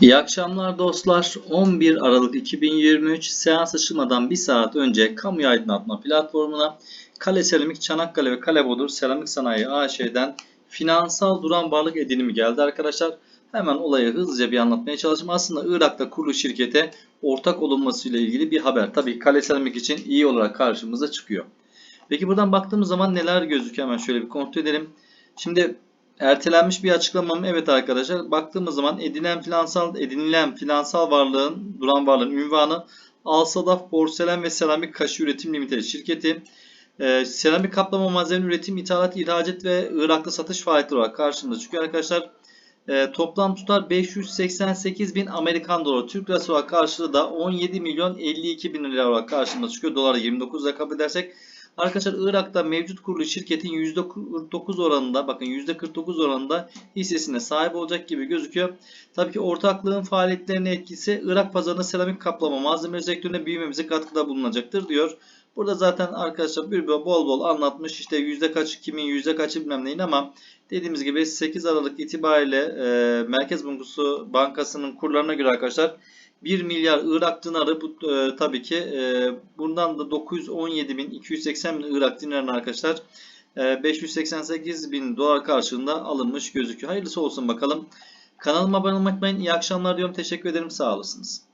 İyi akşamlar dostlar. 11 Aralık 2023 seans açılmadan bir saat önce kamu aydınlatma platformuna Kale Seramik Çanakkale ve Kale Bodur Seramik Sanayi AŞ'den finansal duran varlık edinimi geldi arkadaşlar. Hemen olayı hızlıca bir anlatmaya çalışayım. Aslında Irak'ta kurulu şirkete ortak olunmasıyla ilgili bir haber. Tabii Kale Seramik için iyi olarak karşımıza çıkıyor. Peki buradan baktığımız zaman neler gözüküyor? Hemen şöyle bir kontrol edelim. Şimdi ertelenmiş bir açıklama mı? Evet arkadaşlar. Baktığımız zaman edinilen finansal edinilen finansal varlığın duran varlığın ünvanı Alsadaf Porselen ve Seramik Kaşı Üretim Limited şirketi. Ee, seramik kaplama malzeme üretim, ithalat, ihracat ve Irak'ta satış faaliyetleri olarak karşımıza çıkıyor arkadaşlar. Ee, toplam tutar 588 bin Amerikan doları. Türk lirası olarak karşılığı da 17 milyon 52 bin lira olarak karşımıza çıkıyor. Dolara 29 lira kabul edersek Arkadaşlar Irak'ta mevcut kurulu şirketin %49 oranında bakın %49 oranında hissesine sahip olacak gibi gözüküyor. Tabii ki ortaklığın faaliyetlerine etkisi Irak pazarında seramik kaplama malzeme sektörüne büyümemize katkıda bulunacaktır diyor. Burada zaten arkadaşlar bir bol bol anlatmış işte yüzde kaç kimin yüzde kaçı bilmem neyin ama dediğimiz gibi 8 Aralık itibariyle e, Merkez Bankası Bankası'nın kurlarına göre arkadaşlar 1 milyar Irak dinarı bu e, tabii ki e, bundan da 917.280 bin Irak dinarına arkadaşlar e, 588 bin dolar karşılığında alınmış gözüküyor. Hayırlısı olsun bakalım. Kanalıma abone olmayı unutmayın. İyi akşamlar diyorum. Teşekkür ederim. Sağ olasınız.